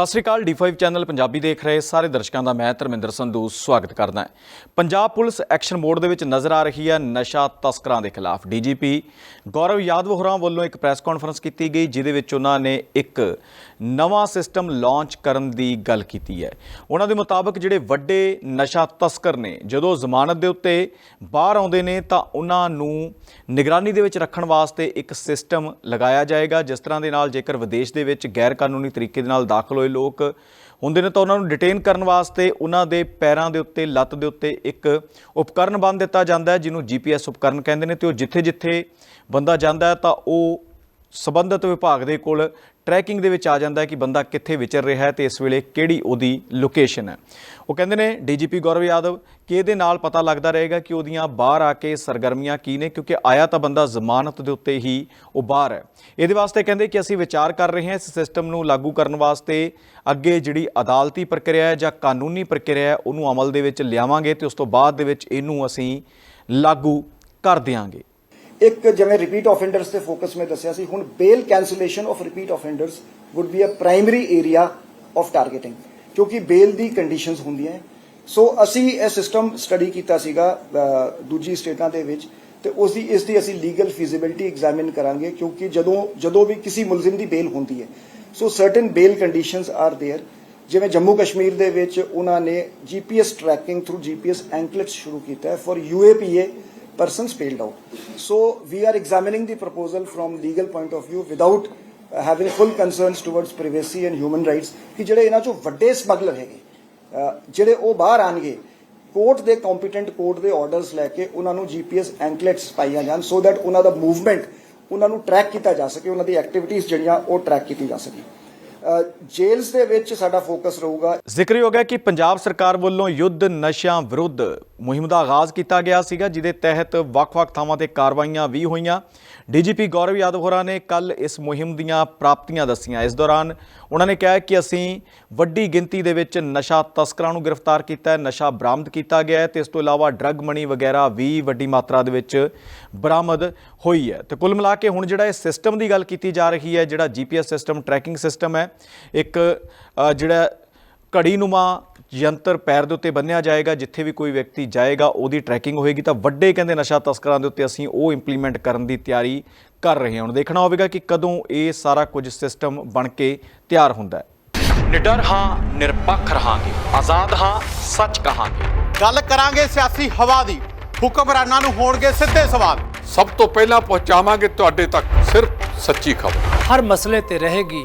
ਸਤਿ ਸ੍ਰੀ ਅਕਾਲ D5 channel Punjabi ਦੇਖ ਰਹੇ ਸਾਰੇ ਦਰਸ਼ਕਾਂ ਦਾ ਮੈਂ ਧਰਮਿੰਦਰ ਸੰਧੂ ਸਵਾਗਤ ਕਰਦਾ ਹਾਂ। ਪੰਜਾਬ ਪੁਲਿਸ ਐਕਸ਼ਨ ਮੋਡ ਦੇ ਵਿੱਚ ਨਜ਼ਰ ਆ ਰਹੀ ਹੈ ਨਸ਼ਾ ਤਸਕਰਾਂ ਦੇ ਖਿਲਾਫ। ਡੀਜੀਪੀ ਗੌਰਵ ਯਾਦਵ ਹੋਰਾਂ ਵੱਲੋਂ ਇੱਕ ਪ੍ਰੈਸ ਕਾਨਫਰੰਸ ਕੀਤੀ ਗਈ, ਜਿਹਦੇ ਵਿੱਚ ਉਹਨਾਂ ਨੇ ਇੱਕ ਨਵਾਂ ਸਿਸਟਮ ਲਾਂਚ ਕਰਨ ਦੀ ਗੱਲ ਕੀਤੀ ਹੈ। ਉਹਨਾਂ ਦੇ ਮੁਤਾਬਕ ਜਿਹੜੇ ਵੱਡੇ ਨਸ਼ਾ ਤਸਕਰ ਨੇ, ਜਦੋਂ ਜ਼ਮਾਨਤ ਦੇ ਉੱਤੇ ਬਾਹਰ ਆਉਂਦੇ ਨੇ, ਤਾਂ ਉਹਨਾਂ ਨੂੰ ਨਿਗਰਾਨੀ ਦੇ ਵਿੱਚ ਰੱਖਣ ਵਾਸਤੇ ਇੱਕ ਸਿਸਟਮ ਲਗਾਇਆ ਜਾਏਗਾ, ਜਿਸ ਤਰ੍ਹਾਂ ਦੇ ਨਾਲ ਜੇਕਰ ਵਿਦੇਸ਼ ਦੇ ਵਿੱਚ ਗੈਰ ਕਾਨੂੰਨੀ ਤਰੀਕੇ ਦੇ ਨਾਲ ਦਾਖਲ ਹੋਏ ਲੋਕ ਹੁੰਦੇ ਨੇ ਤਾਂ ਉਹਨਾਂ ਨੂੰ ਡਿਟੇਨ ਕਰਨ ਵਾਸਤੇ ਉਹਨਾਂ ਦੇ ਪੈਰਾਂ ਦੇ ਉੱਤੇ, ਲੱਤ ਦੇ ਉੱਤੇ ਇੱਕ ਉਪਕਰਨ ਬੰਨ੍ਹ ਦਿੱਤਾ ਜਾਂਦਾ ਹੈ, ਜਿਹਨੂੰ ਜੀਪੀਐਸ ਉਪਕਰਨ ਕਹਿੰਦੇ ਨੇ ਤੇ ਉਹ ਜਿੱਥੇ-ਜਿੱਥੇ ਬੰਦਾ ਜਾਂਦਾ ਤਾਂ ਉਹ ਸਬੰਧਤ ਵਿਭਾਗ ਦੇ ਕੋਲ ਟਰੈਕਿੰਗ ਦੇ ਵਿੱਚ ਆ ਜਾਂਦਾ ਹੈ ਕਿ ਬੰਦਾ ਕਿੱਥੇ ਵਿਚਰ ਰਿਹਾ ਹੈ ਤੇ ਇਸ ਵੇਲੇ ਕਿਹੜੀ ਉਹਦੀ ਲੋਕੇਸ਼ਨ ਹੈ। ਉਹ ਕਹਿੰਦੇ ਨੇ, ਡੀਜੀਪੀ ਗੌਰਵ ਯਾਦਵ, ਕਿ ਇਹਦੇ ਨਾਲ ਪਤਾ ਲੱਗਦਾ ਰਹੇਗਾ ਕਿ ਉਹਦੀਆਂ ਬਾਹਰ ਆ ਕੇ ਸਰਗਰਮੀਆਂ ਕੀ ਨੇ, ਕਿਉਂਕਿ ਆਇਆ ਤਾਂ ਬੰਦਾ ਜ਼ਮਾਨਤ ਦੇ ਉੱਤੇ ਹੀ ਉਹ ਬਾਹਰ ਹੈ। ਇਹਦੇ ਵਾਸਤੇ ਕਹਿੰਦੇ ਕਿ ਅਸੀਂ ਵਿਚਾਰ ਕਰ ਰਹੇ ਹਾਂ ਇਸ ਸਿਸਟਮ ਨੂੰ ਲਾਗੂ ਕਰਨ ਵਾਸਤੇ। ਅੱਗੇ ਜਿਹੜੀ ਅਦਾਲਤੀ ਪ੍ਰਕਿਰਿਆ ਹੈ ਜਾਂ ਕਾਨੂੰਨੀ ਪ੍ਰਕਿਰਿਆ ਹੈ, ਉਹਨੂੰ ਅਮਲ ਦੇ ਵਿੱਚ ਲਿਆਵਾਂਗੇ ਤੇ ਉਸ ਤੋਂ ਬਾਅਦ ਦੇ ਵਿੱਚ ਇਹਨੂੰ ਅਸੀਂ ਲਾਗੂ ਕਰ ਦਿਆਂਗੇ। ਇੱਕ ਜਿਵੇਂ ਰਿਪੀਟ ਆਫੈਂਡਰਸ ਤੇ ਫੋਕਸ ਮੈਂ ਦੱਸਿਆ ਸੀ, ਹੁਣ bail cancellation of repeat offenders would be a primary area of targeting, ਕਿਉਂਕਿ ਬੇਲ ਦੀ ਕੰਡੀਸ਼ਨਸ ਹੁੰਦੀਆਂ ਸੋ ਅਸੀਂ ਇਹ ਸਿਸਟਮ ਸਟੱਡੀ ਕੀਤਾ ਸੀਗਾ ਦੂਜੀ ਸਟੇਟਾਂ ਦੇ ਵਿੱਚ, ਤੇ ਉਸ ਦੀ ਇਸ ਦੀ ਅਸੀਂ ਲੀਗਲ ਫੀਜ਼ਿਬਿਲਟੀ ਐਗਜ਼ਾਮਿਨ ਕਰਾਂਗੇ, ਕਿਉਂਕਿ ਜਦੋਂ ਜਦੋਂ ਵੀ ਕਿਸੇ ਮੁਲਜ਼ਮ ਦੀ ਬੇਲ ਹੁੰਦੀ ਹੈ so certain bail conditions are there ਜਿਵੇਂ ਜੰਮੂ ਕਸ਼ਮੀਰ ਦੇ ਵਿੱਚ ਉਹਨਾਂ ਨੇ GPS tracking through GPS anklets ਸ਼ੁਰੂ ਕੀਤਾ ਹੈ। For UAPA persons bailed out. So we are examining the proposal from legal point of view without uh, having full concerns towards privacy and human rights ਕਿ ਜਿਹੜੇ ਇਹਨਾਂ ਚੋਂ ਵੱਡੇ smuggler ਹੈਗੇ ਅਹ, ਜਿਹੜੇ ਉਹ ਬਾਹਰ ਆਣਗੇ ਕੋਰਟ ਦੇ ਕੰਪੀਟੈਂਟ ਕੋਰਟ ਦੇ ਆਰਡਰਸ ਲੈ ਕੇ ਉਹਨਾਂ ਨੂੰ ਜੀਪੀਐਸ ਐਂਕਲੇਟਸ ਪਾਈਆਂ ਜਾਣ ਸੋ ਦੈਟ ਉਹਨਾਂ ਦਾ ਮੂਵਮੈਂਟ ਉਹਨਾਂ ਨੂੰ ਟਰੈਕ ਕੀਤਾ ਜਾ ਸਕੇ ਉਹਨਾਂ ਦੀ ਐਕਟੀਵਿਟੀਜ਼ ਜਿਹੜੀਆਂ ਉਹ ਟਰੈਕ ਕੀਤੀ ਜਾ ਸਕੇ ਜੇਲਸ ਦੇ ਵਿੱਚ ਸਾਡਾ ਫੋਕਸ ਰਹੂਗਾ। ਜ਼ਿਕਰਯੋਗ ਹੈ ਕਿ ਪੰਜਾਬ ਸਰਕਾਰ ਵੱਲੋਂ ਯੁੱਧ ਨਸ਼ਿਆਂ ਵਿਰੁੱਧ ਮੁਹਿੰਮ ਦਾ ਆਗਾਜ਼ ਕੀਤਾ ਗਿਆ ਸੀਗਾ, ਜਿਹਦੇ ਤਹਿਤ ਵੱਖ-ਵੱਖ ਥਾਵਾਂ ਤੇ ਕਾਰਵਾਈਆਂ ਵੀ ਹੋਈਆਂ। ਡੀਜੀਪੀ ਗੌਰਵ ਯਾਦਵ ਹੋਰਾਂ ਨੇ ਕੱਲ ਇਸ ਮੁਹਿੰਮ ਦੀਆਂ ਪ੍ਰਾਪਤੀਆਂ ਦੱਸੀਆਂ। ਇਸ ਦੌਰਾਨ ਉਹਨਾਂ ਨੇ ਕਿਹਾ ਕਿ ਅਸੀਂ ਵੱਡੀ ਗਿਣਤੀ ਦੇ ਵਿੱਚ ਨਸ਼ਾ ਤਸਕਰਾਂ ਨੂੰ ਗ੍ਰਿਫਤਾਰ ਕੀਤਾ ਹੈ ਨਸ਼ਾ ਬਰਾਮਦ ਕੀਤਾ ਗਿਆ ਹੈ ਤੇ ਇਸ ਤੋਂ ਇਲਾਵਾ ਡਰੱਗ ਮਨੀ ਵਗੈਰਾ ਵੀ ਵੱਡੀ ਮਾਤਰਾ ਦੇ ਵਿੱਚ ਬਰਾਮਦ ਹੋਈ ਹੈ। ਤੇ ਕੁੱਲ ਮਿਲਾ ਕੇ ਹੁਣ ਜਿਹੜਾ ਇਹ ਸਿਸਟਮ ਦੀ ਗੱਲ ਕੀਤੀ ਜਾ ਰਹੀ ਹੈ, ਜਿਹੜਾ ਜੀਪੀਐਸ ਸਿਸਟਮ ਟਰੈਕਿੰਗ ਸਿਸਟਮ ਹੈ ਇੱਕ ਜਿਹੜਾ ਘੜੀ ਨੂਮਾ ਯੰਤਰ ਪੈਰ ਦੇ ਉੱਤੇ ਬੰਨਿਆ ਜਾਏਗਾ ਜਿੱਥੇ ਵੀ ਕੋਈ ਵਿਅਕਤੀ ਜਾਏਗਾ ਉਹਦੀ ਟਰੈਕਿੰਗ ਹੋਏਗੀ ਤਾਂ ਵੱਡੇ ਕਹਿੰਦੇ ਨਸ਼ਾ ਤਸਕਰਾਂ ਦੇ ਉੱਤੇ ਅਸੀਂ ਉਹ ਇੰਪਲੀਮੈਂਟ ਕਰਨ ਦੀ ਤਿਆਰੀ ਕਰ ਰਹੇ ਹਾਂ। ਹੁਣ ਦੇਖਣਾ ਹੋਵੇਗਾ ਕਿ ਕਦੋਂ ਇਹ ਸਾਰਾ ਕੁਝ ਸਿਸਟਮ ਬਣ ਕੇ ਤਿਆਰ ਹੁੰਦਾ ਹੈ। ਨਿਡਰ ਹਾਂ ਨਿਰਪੱਖ ਰਹਾਂਗੇ। ਆਜ਼ਾਦ ਹਾਂ ਸੱਚ ਕਹਾਂਗੇ। ਗੱਲ ਕਰਾਂਗੇ ਸਿਆਸੀ ਹਵਾ ਦੀ। ਹੁਕਮਰਾਨਾਂ ਨੂੰ ਹੋਣਗੇ ਸਿੱਧੇ ਸਵਾਲ। ਸਭ ਤੋਂ ਪਹਿਲਾਂ ਪਹੁੰਚਾਵਾਂਗੇ ਤੁਹਾਡੇ ਤੱਕ ਸਿਰਫ ਸੱਚੀ ਖਬਰ। ਹਰ ਮਸਲੇ ਤੇ ਰਹੇਗੀ